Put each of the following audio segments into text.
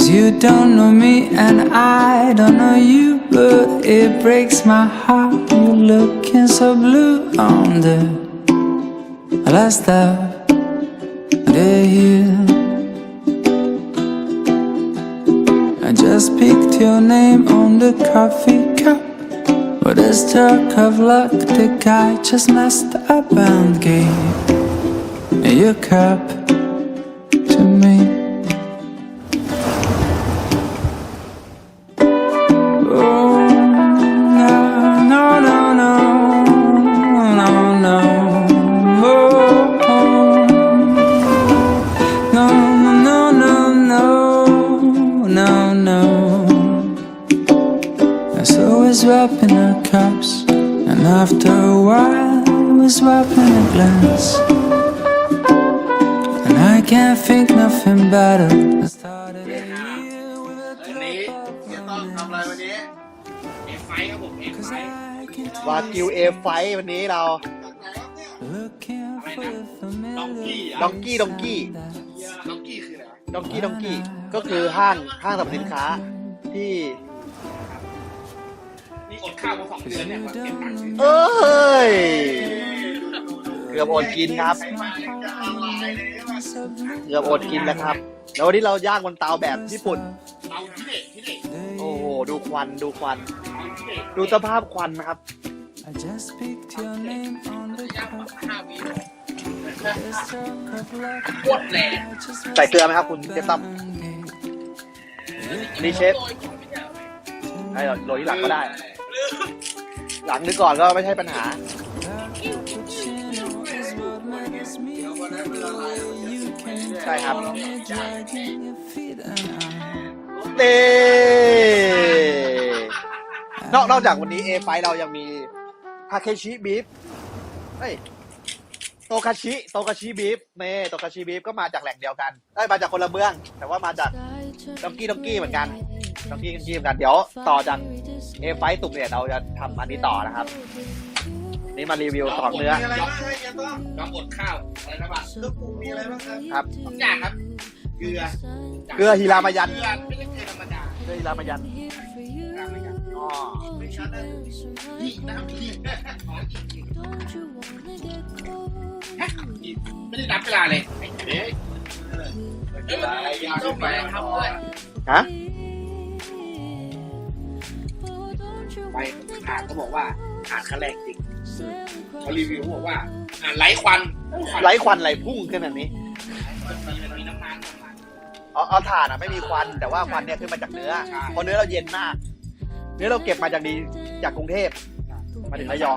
Cause you don't know me and I don't know you, but it breaks my heart. You're looking so blue on the last of the hill. I just picked your name on the coffee cup. But a stroke of luck, the guy just messed up and gave your cup to me. After a while, we're swapping a glance. And I can't think nothing better. I started a year with a วันนี้ drop เดี๋ยว of ต้องทำอะไรวันนี้เอฟไฟครับผมเอฟ Cause ไฟ I can't วากิวเอฟไฟวันนี้เรา looking for a familiar ดองกี้ดองกี้ล็อกกี้คืออะไรวะ ดองกี้ดองกี้ ก็คือห้างห้างสรรพสินค้าที่นี่อด ข้าวมาสองเดือนเนี่ยมาเก็บตังค์ซื้อเอ้ย เกือบอดกินครับ เกือบอดกินแล้วครับ แล้ววันนี้เราย่างบนเตาแบบญี่ปุ่นเราที่เด็กที่เด็กโอ้โห ดูควัน ดูควันเราที่เด็กดูสภาพควันนะครับ I just picked your name on the ย่าง cup. ห้าวิ A stroke of luck, โคตรแรง I just ใส่เกลือไหมครับคุณเชฟตั้ม gave นี่เชฟ ให้เราโรยที่หลังก็ได้ หลังหรือก่อนก็ไม่ใช่ปัญหาใช่ครับเน่นอกนอกจากวันนี้เอไฟเรายังมีทาเคชิบีฟเฮ้ยโตคาชิ โตคาชิบีฟเน่โตคาชิบีฟก็มาจากแหล่งเดียวกันได้มาจากคนละเมือง แต่ว่ามาจากดองกี้ดองกี้เหมือนกัน ดองกี้ดองกี้เหมือนกันเดี๋ยวต่อจากเอไฟตุกเนี่ยเราจะทำอันนี้ต่อนะครับ นี่มารีวิวสองเนื้อ มีอะไรบ้างเฮียต้องยอมอดข้าวอะไรนะบ้างเครื่องปรุงมีอะไรบ้างครับครับ ทุกอย่างครับ เกลือเกลือฮิรามายัน เกลือไม่ใช่เกลือธรรมดาเกลือฮิรามายันเกลือไม่ใช่อ๋อไม่ชัดนะนี่นะครับนี่อ๋ออีกฮะอีกไม่ได้นับเวลาเลยไอ้เด็กเออเออต้องไปทำด้วยฮะ ไปอ่านเขาบอกว่าอ่านครั้งแรกจริงเขารีวิวเขาบอกว่าอ่านไร้ควันไร้ควันไรพุ่งขนาดนี้มันมีมันมีน้ำมันน้ำมันเอาเอาถ่านอะไม่มีควันแต่ว่าควันเนี่ยขึ้นมาจากเนื้อเพราะเนื้อเราเย็นมาก เนื้อเราเก็บมาจากดีจากกรุงเทพมาถึงระยอง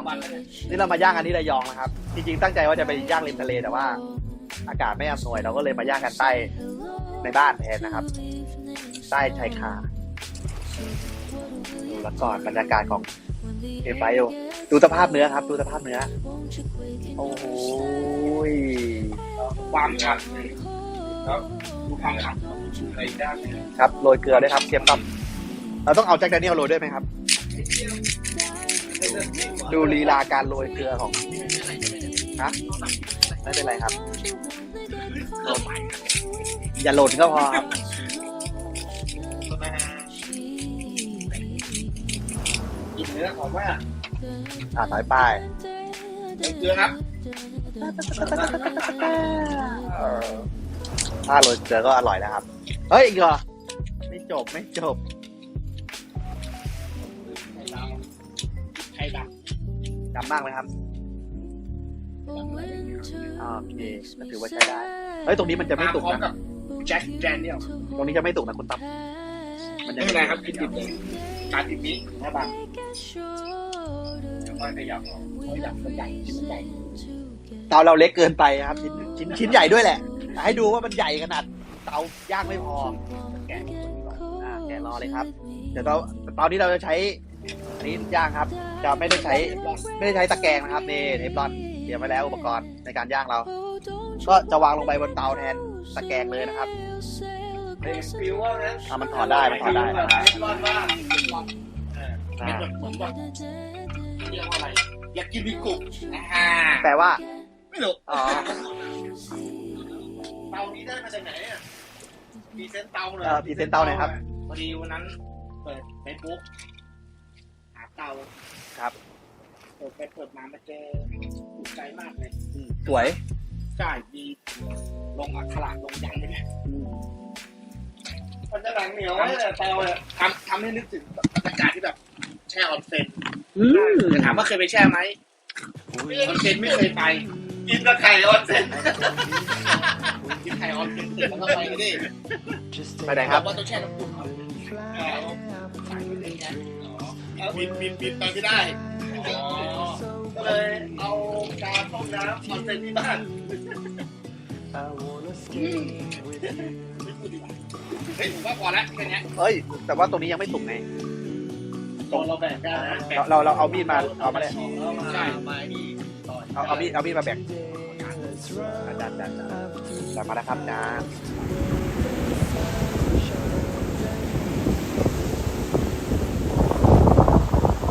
นี่เรามาย่างอันนี้ระยองนะครับ จริงๆ ตั้งใจว่าจะไปย่างริมทะเลแต่ว่า อากาศไม่อำนวยเราก็เลยมาย่างกันใต้ในบ้านแทนนะครับ ใต้ชายคา ดูแล้วก่อนบรรยากาศของเอฟไฟดูดูสภาพเนื้อครับ ดูสภาพเนื้อ โอ้โหยความฉ่ำเลยแล้วดูความฉ่ำของอะไรได้ไหมครับโรยเกลือด้วยครับเชฟต้อมเราต้องเอาแจ็คแดเนียลโรยด้วยไหมครับ ดูลีลาการโรยเกลือของฮะไม่เป็นไรครับอย่าหล่นก็พอครับ นเนื้อของว่าอ่าสายป้ายเกลือครับเออถ้าโรยเกลือก็อร่อยนะครับ เฮ้ยอีกเหรอไม่จบไม่จบไข่ดาวจำมากไหมครับ Oh, โอเคก็ถือว่าใช้ได้ เฮ้ย ตรงนี้มันจะไม่สุกพร้อมนะกับแจ็คแดเนียลตรงนี้จะไม่สุกนะคุณตั้มมันไม่จะเป็นไรครับกินดิบเลย การดิบนี้นะบังเดี๋ยวค่อยขยับเอาขยับมันใหญ่ชิ้นมันใหญ่เตาเราเล็กเกินไปครับ ชิ้นชิ้นชิ้นใหญ่ด้วยแหละให้ดูว่ามันใหญ่ขนาดเตาย่างไม่พอ แกะอ่าแกะรอเลยครับ เดี๋ยวเราตอนนี้เราจะใช้อันนี้ย่างครับ จะไม่ได้ใช้ไม่ได้ใช้ตะแกรงนะครับนี่เทฟลอนเตรียมไว้แล้วอุปกรณ์ในการย่างเรา ก็จะวางลงไปบนเตาแทนตะแกรงเลยนะครับเป็นฟิวว่างั้นอะมันถอดได้มันถอดได้แบบเทฟลอนว่าเทฟลอน เออเป็นแบบเหมือนแบบเรียกว่าอะไรอยากกินมีกุกอ่าแปลว่า ไม่รู้อ๋อเตานี้ได้มาจากไหนอะพรีเซนต์เตาเลยเอ่อพรีเซนต์เตาหน่อยครับ พอดีวันนั้นเปิดเฟซบุ๊กหาเตาครับ เปิดไปเปิดมามาเจอถูกใจมากเลยอืมสวยใช่มีลงอักขระลงยันเลยเนี่ยมันจะหนังเหนียวไว้เลยเตาเลยทำทำให้นึกถึงบรรยากาศที่แบบ แช่ออนเซ็นจะถามว่าเคยไปแช่ไหมออนเซ็นไม่เคยไปกินแต่ไข่ออนเซ็นกินไข่ออนเซ็นเสร็จแล้วก็ไปกันดิไปไหนครับว่าต้องแช่น้ำอุ่นครับเอาใส่ไปเลยไงเอาบินบินบินไปไม่ได้ก็เลยเอาการต้มน้ำออนเซ็นที่บ้านเฮ้ยผมว่าพอแล้วแค่เนี้ยเอ้ย แต่ว่าตรงนี้ยังไม่สุกไง ตอนเราแบ่งกันนะเราเราเราเอามีดมาเอามาเลยใช่ไม้นี่ต่อยเอาเอามีดเอามีดมาแบ่งอาจารย์อาจารย์อาจารย์มาแล้วครับอาจารย์